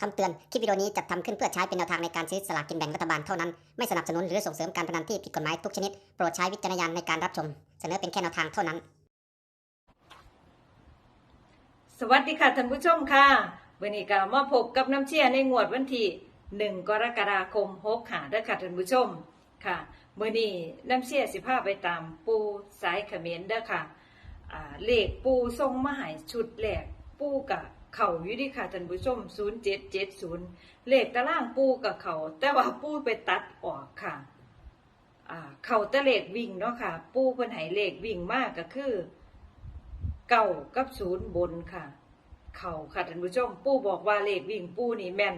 คำเตือน คลิปวิดีโอนี้จัดทำขึ้นเพื่อใช้เป็นแนวทางในการซื้อสลากกินแบ่งรัฐบาลเท่านั้น ไม่สนับสนุนหรือส่งเสริมการพนันที่ผิดกฎหมายทุกชนิด โปรดใช้วิจารณญาณในการรับชม เสนอเป็นแค่แนวทางเท่านั้น สวัสดีค่ะท่านผู้ชมค่ะวันนี้ก็มาพบกับน้ำเชี่ยในงวดวันที่ 1 กรกฎาคม6ค่ะเด้อค่ะท่านผู้ชมค่ะมื้อนี้น้ำเชี่ยสิพาไปตามปูสายเขมรเด้อค่ะอ่าเลขปูทรงมาให้ชุดแรกปูกับ เข่าอยู่ดีค่ะท่านผู้ชม0770เลขตารางปูกับเขาแต่ว่าปูไปตัดออกค่ะอ่าเข่าต่เลขวิ่งเนาะค่ะ ปูเพิ่นให้เลขวิ่งมากก็คือเก้ากับศูนย์บนค่ะ เข่าค่ะท่านผู้ชม ปูบอกว่าเลขวิ่งปูนี่แม่น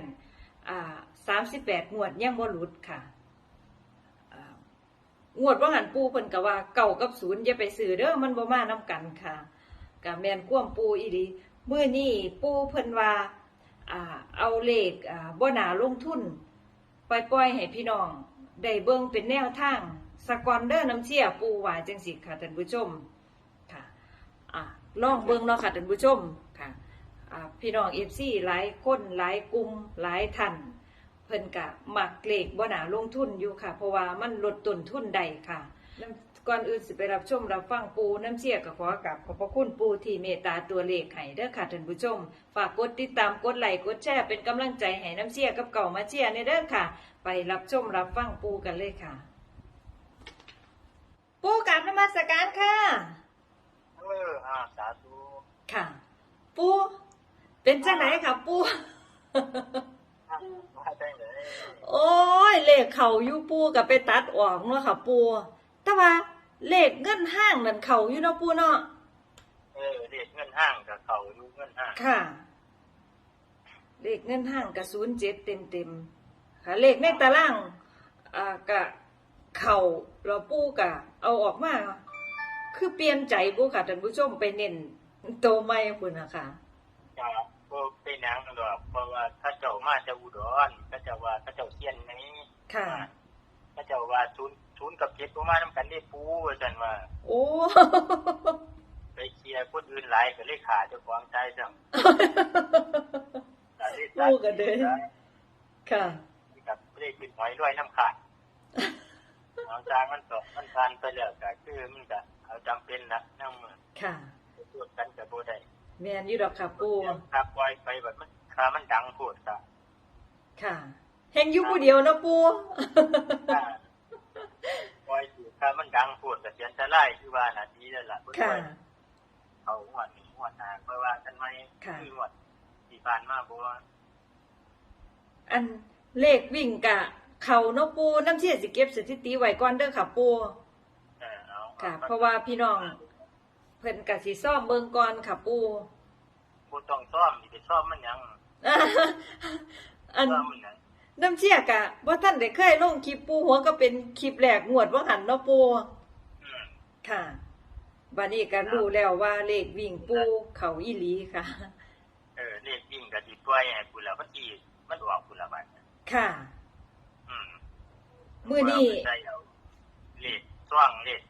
อ่าสามสิบแปดงวดยังบ่หลุดค่ะงวดว่าหันปูเพิ่นก็ว่าเก้ากับศูนย์อย่าไปซื้อเด้อมันบ่มานํกันค่ะก็แม่นควมปูอีดี มื้อนี้ปู่เพิ่นว่าเอาเลขอ่านาลงทุนปล่อยๆให้พี่น้องได้เบิ่งเป็นแนวทางสกอนเดอร์น้ำเชี่ยปูว่าจังสิค่ะท่านผู้ชมค่ะอะลองเบิ่งเนาะค่ะท่านผู้ชมค่ะอ่าพี่น้องเอฟซีหลายคนหลายกลุ่มหลายท่านเพิ่นกะหมักเลขบ่น่าลงทุนอยู่ค่ะ เพราะว่ามันลดต้นทุนได้ค่ะ ก่อนอื่นสิไปรับชมรับฟังปูน้ำเสียก็ขอกราบขอบพระคุณปูที่เมตตาตัวเลขให้เด้อค่ะท่านผู้ชม ฝากกดติดตามกดไลค์กดแชร์เป็นกำลังใจให้น้ำเสียกับเก่ามาเชียร์ในเด้อค่ะ ไปรับชมรับฟังปูกันเลยค่ะ ปูกราบนมัสการค่ะ เอออ่าสาธุค่ะ ปู เป็นจังไหนค่ะ ปู มาได้เลย โอ้ยเลขเขาอยู่ปูกับไปตัดออกเนาะค่ะ ปูแต่ว่า เลขเงินห้างนั่นเขาอยู่เนาะปูเนาะเออเรียกเงินห้างกับเขาอยู่เงินห้างค่ะ เลขเงินห้างกับศูนย์เจ็ดเต็มเต็มๆค่ะ เลขในตารางอ่ากะเข่าเราปูกะ เอาออกมาคือเปลี่ยนใจปูค่ะท่านผู้ชมไปเน้นโตไม่คุณนะคะจะก็เป็นหนังหรอกเพราะว่าถ้าเจ้ามาจะอุดรก็จะว่าถ้าเจ้าเทียนนี้ค่ะ ถ้าเจ้าว่าศูนย์ ศูนย์กับเจ็ดประมาณน้ำกันได้ปูว่าจันว่า โอ้ไปเคลียร์คนอื่นหลายก็เลยขาเจ้าของใจจังปูกันเด้อค่ะกับเลขเป็นหอยด้วยน้ำขาดเอาจางมันตกมันทานไปแล้วก็คือมันก็เอาจำเป็นนะนั่งมือค่ะพูดกันกับโบได้แมนอยู่ดอกค่ะปูครับปล่อยไปแบบมันคามันดังโคตรครับค่ะเฮงอยู่ผู้เดียวเนาะปู ถ้าปล่อยถือคามันดังโคตรกับเสียนจะไล่คือว่านาทีนั่นแหละเพิ่นค่ะปล่อยเขาหวดนี้หวดนาเพราะว่าท่านไม่ค่ะคือหวดที่ผ่านมาบัวอันเลขวิ่งกะ เขาเนาะปูน้ำเชี่ยสิเก็บสถิติไว้ก่อนเด้อค่ะปูเออเอาค่ะ เพราะว่าพี่น้องเพิ่นกะสิซ่อมเบิ่งก่อนค่ะปูบ่ต้องซ่อมนี่ไปซ่อมมันหยังอันซ่อมมั นหยังน้ำเชี่ยกะว่าท่านได้เคยลงคลิปปูหัวก็เป็นคลิปแรกงวดว่าหันเนาะปูอืมค่ะบัดนี้ก็รู้แล้วว่าเลขวิ่งปูเขาอีหลีค่ะ เออเลขวิ่งก็สิปล่อยให้กูแล้วมันสิมันออกกูละบัดค่ะอืมมื้อนี้เาไปใส่เอาเลขซ่องเลข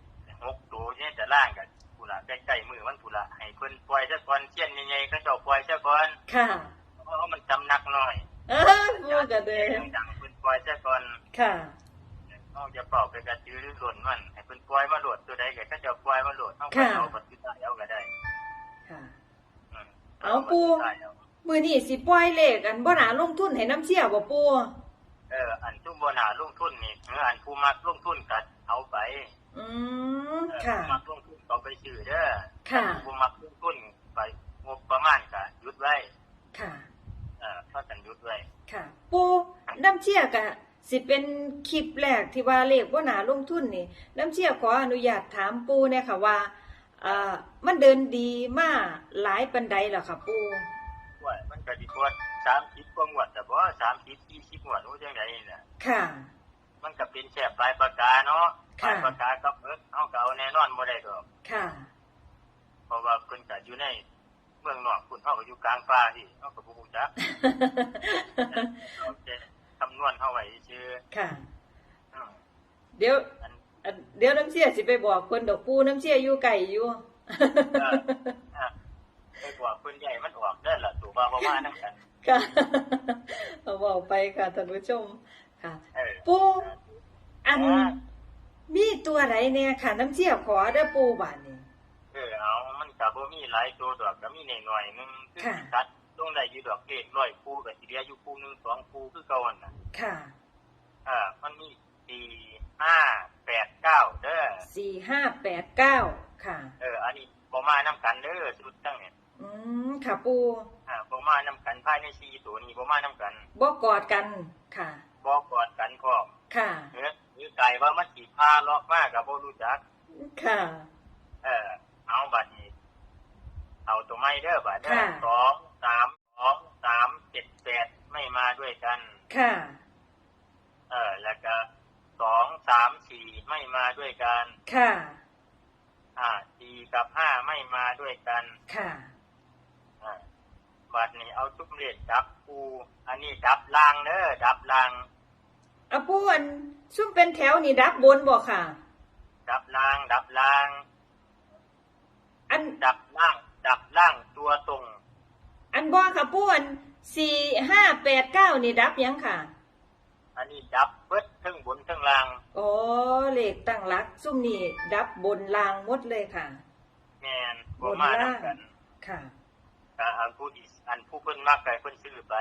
หกตัวเนี่ยจะล่างกันกูละใกล้ๆมือมันกูละให้เพิ่นปล่อยซะก่อนเสี้ยนใหญ่ๆก็เจ้าปล่อยซะก่อนค่ะเพราะว่ามันจำหนักหน่อย เออปูก็เด้เสียดังเพิ่นปล่อยซะก่อนค่ะเอาจะเป่าไปกระจือหรือหล่นมันให้เพิ่นปล่อยมาโหลดตัวใดก็เขาจ้าปล่อยมาโหลดเอาไปค่ะเอาปัจจุบันเอาก็ได้ ค่ะ เอาปูมือนี่สิปล่อยเลขอันบ่หนาลงทุนให้น้ำเชี่ยบ่ปูเออ อันทุ่มบ่หนาลงทุนนี่เอออันผู้มักลงทุนก็เอาไป อืมค่ะผู้มักลงทุนก็ไปซื้อเด้อค่ะผู้มักลงทุนไปงบประมาณก็หยุดไว้ เออพากันหยุดไว้ค่ะ ปูน้ำเชี่ยกะสิเป็นคลิปแรกที่ว่าเลขบ่หนาลงทุนนี่น้ำเชี่ยขออนุญาตถามปูเนี่ยค่ะว่าอ่ามันเดินดีมาหลายปันใดล่ะค่ะปูว่ามันก็สิพอ30กว่างวดแต่บ่30 40งวดโอ้จังไดนี่น่ะค่ะ มันก็เป็นแค่ปลายปากกาเนาะปค่ะลายปากกากับเอิ้นเฮาก็เอาแน่นอนบ่ได้ดอกค่ะ เพราะว่าเพิ่นก็อยู่ในเมืองนอกคุณเฮาก็อยู่กลางป่าที่เฮาก็บ่ฮู้จักเอาแต่คำนวณเฮาไว้ซื่อค่ะอืมเดี๋ยวอันอันเดี๋ยวน้ำเชี่ยสิไปบอกคนดอกปูน้ำเชี่ยอยู่ไก่อยู่อะไปบอกเพิ่นใหญ่มันออกเด้อล่ะตัวว่าบ่มานํกันค่ะเอาบอกไปค่ะท่านผู้ชมค่ะเออปูอันมีตัวไหนเนี่ยค่ะ น้ำเชี่ยขอเด้อปูบานนี่เออเอา มันก็บ่มีหลายตัวดอกก็มีหน่อยๆหนึงคือค่ะตัดลงได้อยู่ดอกเลขร้อยคู่ก็สิเหลืออยู่คู่หนึงสองคู่คือเก่าหั่นน่ะค่ะอ่ามันมีสี่ห้าแปดเก้าเด้อสี่ห้าแปดเก้าค่ะ เออ อันนี้บ่มานํกันเด้อสุดตั้งเนี่ยอืมค่ะปูอ่าบ่มานํกันภายในสี่ตัวนี้บ่มานํกันบ่กอดกันค่ะบ่กอดกันพร้อมค่ะเออหรือไก่ว่ามันสิพาเลาะมากก็บ่รู้จักค่ะ เออเอาบัดนี้ เอาตัวไม่เด้อบัดเด้อค่ะ สองสามสองสามเจ็ดแปดไม่มาด้วยกัน ค่ะ เออ แล้วก็สองสามสี่ไม่มาด้วยกัน ค่ะ อ่าสี่กับห้าไม่มาด้วยกันค่ะ อ่าบัดนี้เอาทุกเลขดับกูอันนี้ดับล่างเด้อดับล่าง เอาปูอันซุ่มเป็นแถวนี่ดับบนบ่ค่ะ ดับล่าง ดับล่าง อันดับล่าง ดับล่างตัวตรง อันบ่ค่ะปูอันสี่ห้าแปดเก้านี่ดับยังค่ะ อันนี้ดับเบิดทั้งบนทั้งล่างอ๋อเลขตั้งหลักซุ่มนี่ดับบนลางหมดเลยค่ะ แมนบ่มานํกันค่ะอ่าอันผู้ที่อันผู้เพิ่นมักก็ให้เพิ่นซื้อไป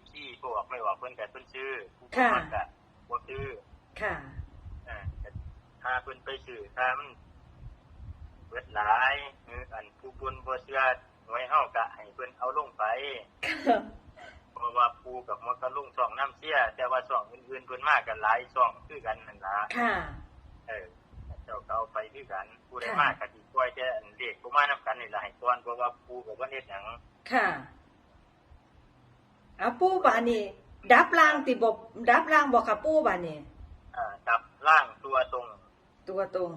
FC ผู้ออกไม่ออกเพิ่นก็ให้เพิ่นซื้อผู้บ่มักก็บ่ซื้อค่ะอ่าแต่ถ้าเพิ่นไปซื้อถ้ามัน เบิดหลายหรืออันผู้บุญบ่เชื่อหน่วยเฮาก็ให้เพิ่นเอาลงไปเพราะว่าปูกับมันก็ลงช่องน้ำเสีย แต่ว่าช่องอื่นๆเพิ่นมากันหลายช่องคือกันนั่นล่ะค่ะเออเจ้าก็เอาไปคือกันผู้ใดค่ะมาก็สิปล่อยแต่อันเลขบ่มานํกันนี่ล่ะให้ก่อนเพราะว่าปูก็บ่เฮ็ดหยังค่ะเอาปูบานนี่ดับล่างติบบดับล่างบอกค่ะปูบานนี่อ่าดับล่างตัวตรง ตัวตรง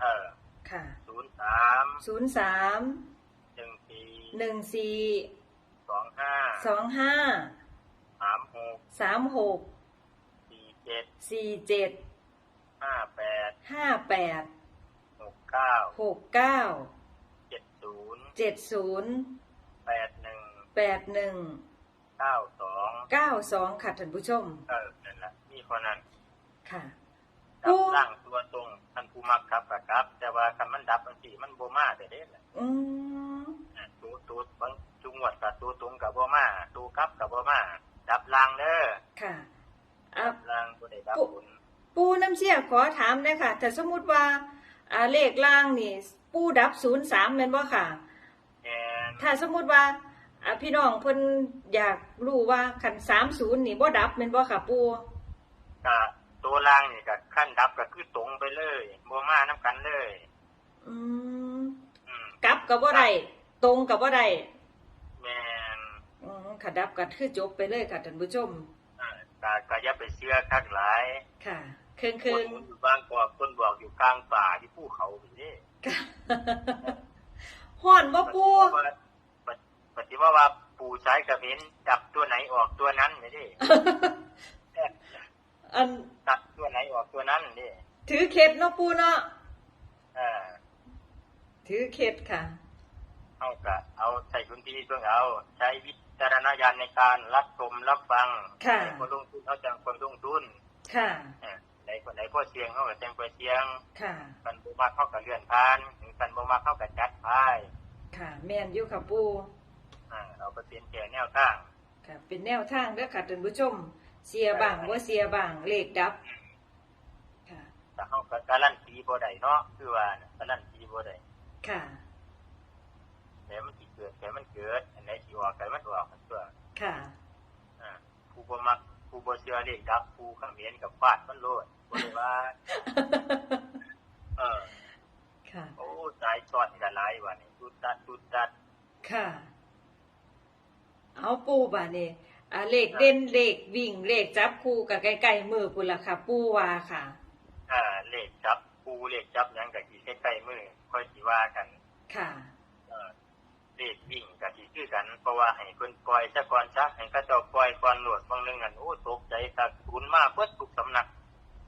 เออค่ะ 03ศูนย์สาม14หนึ่งสี่25สองห้า36สามหก47สี่เจ็ด58ห้าแปด69หกเก้า70เจ็ดศูนย์81แปดหนึ่ง92เก้าสองค่ะท่านผู้ชม เออนั่นล่ะมีคนนั้นค่ะ ดับล่างตัวตรงท่านผู้มักครับก็ครับ แต่ว่าคันมันดับจังซี่มันบ่มาแต่เด้ล่ะอืมอ่าตัวตัวบางจุงหวดกับตัวตรงกับบ่มาตัวครับกับบ่มาดับล่างเด้อค่ะอะดับล่างบ่ได้ดับบุญปูน้ำเชี่ยขอถามเลยค่ะ แต่สมมุติว่าอ่าเลขล่างนี่ ปูดับศูนย์สามเป็นบ่ค่ะแม่นถ้าสมมุติว่าอ่าพี่น้องเพิ่นอยากรู้ว่าคันสามศูนย์นี่บ่ดับเป็นบ่ค่ะปูก็ ตัวล่างนี่ก็ขั้นดับก็คือตรงไปเลยบ่มานํกันเลย อืมอืมกลับกับบ่ได้ตรงกับบ่ได้แม่นอืมค่ะดับก็คือจบไปเลยค่ะท่านผู้ชมอ่าก็ก็อย่าไปเชื่อคักหลายค่ะ เครื่องคเคืองนอยู่บางกอกคนบอกอยู่กลางป่าที่ภูเขานี่เด้ค่ะฮ้อนบ่ปูปฏิปฏิว่าว่าปู่ใช้กระเบนจับตัวไหนออกตัวนั้นนี่เด้ อันตัดตัวไหนออกตัวนั้นนี่ถือเข็ดเนาะปูเนาะเออถือเข็ดค่ะ เอากะเอาใส่ดุนทีเพื่อเอาใช้วิจารณญาณในการรับชมรับฟังค่ะไหนคนลงทุนเขาจังคนลงทุนค่ะเออไหนคนไหนพ่อเสียงเขาก็จังพ่อเสียง ค่ะกันบ่มาเข้ากับเลื่อนพานหรือกันบ่มาเข้ากับจัดพายค่ะแม่นอยู่ค่ะปูอ่าเราก็เป็นแค่แนวทางค่ะเป็นแนวทางเด้อค่ะท่านผู้ชม เสียบ้างบ่เสียบ้างเลขดับค่ะแต่เขาก็การันตีบ่ได้เนาะคือว่าน่ะการันตีบ่ได้ค่ะแต่มันสิเกิดแต่มันเกิด อันไหนสิออกแต่มันออกมันตัวค่ะอ่าผู้บ่มักผู้บ่เชื่อเลขดับผู้เขมรกับฟาดมันโลดบ่ได้ว่าเออค่ะ โอ้สายช็อตกันหลายว่านี่ตุดตัดตุดตัดค่ะ เอาปูบ่านี่ อ่าเลขเด่นเลขวิ่งเลขจับคู่กับใกล้ๆมือพุ่นล่ะค่ะ ปูว่าค่ะ อ่าเลขจับปูเลขจับหยังก็สิใกล้ๆมือค่อยสิว่ากันค่ะ เออเลขวิ่งก็สิคือกัน เพราะว่าให้เพิ่นปล่อยซะก่อนซะให้เขาเจ้าปล่อยก่อนโหลดบางนึงอันโอ้ตกใจตะทุนมาเพิ่นทุกสำนัก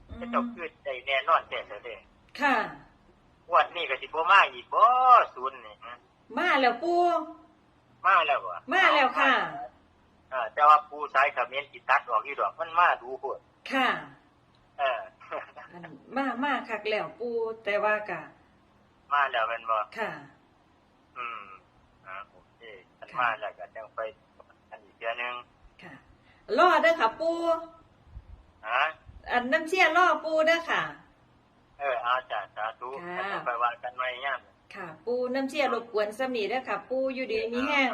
อืเขาเจ้ามคือใจแน่นอนแท้ๆเด้ค่ะ งวดนี้ก็สิบ่มาอีกบ่ศูนย์นี่ฮะมาแล้วปู มาแล้วบ่มาแล้วค่ะ อ่าแต่ว่าปูสายเขมิ้นสิตัดออกอยู่ดอกมันมาดูโพดค่ะ เอออันมามาคักแล้วปูแต่ว่ากะ มาแล้วแม่นบ่ค่ะ อืมอ่าโอเคมันค่ะมาแล้วก็จังไปอันอีกเทื่อนึงค่ะรอเด้อค่ะ ปูฮะอันน้ำเชี่ยรอปูเด้อค่ะ เอออาจารย์สาธุค่ะแล้วก็ไปว่ากันใหม่ย่าม ค่ะ ปูน้ำเชี่ยรบกวนสำนีเด้อค่ะ ปูอยู่ดีมีแห้ง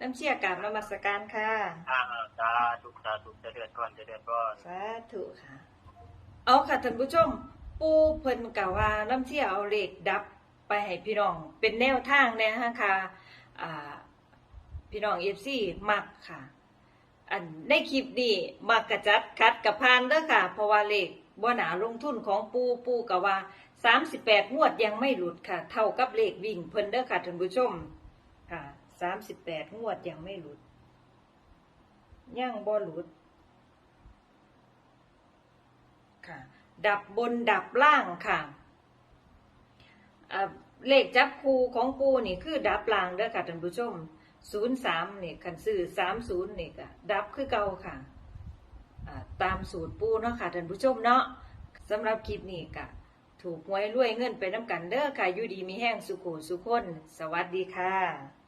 น้ำเชี่ยกราบนมัสการค่ะ อ่าสาธุสาธุจะเดือดก่อนจะเดือดก่อนสาธุค่ะ เอาค่ะท่านผู้ชม ปูเพิ่นกะว่าน้ำเชี่ยเอาเลขดับไปให้พี่น้อง เป็นแนวทางแน่ฮะค่ะอ่าพี่น้องเอฟซีมักค่ะ อันในคลิปนี้มักกระจัดคัดกับพานเด้อค่ะ เพราะว่าเลขบ่หนาลงทุนของปูปูกะว่า 38งวดยังไม่หลุดค่ะ เท่ากับเลขวิ่งเพิ่นเด้อค่ะท่านผู้ชม ค่ะ38งวดยังไม่หลุด ยังบ่หลุด ค่ะ ดับบนดับล่างค่ะเลขจับคูของปูนี่คือดับล่างเด้อค่ะท่านผู้ชม03นี่คันซื้อ30นี่ก็ดับคือเก่าค่ะ ตามสูตรปูเนาะค่ะท่านผู้ชมเนาะสำหรับคลิปนี้ก็ ถูกหวยรวยเงินไปน้ำกันเด้อค่ะอยู่ดีมีแห้งสุขุสุขคน สวัสดีค่ะ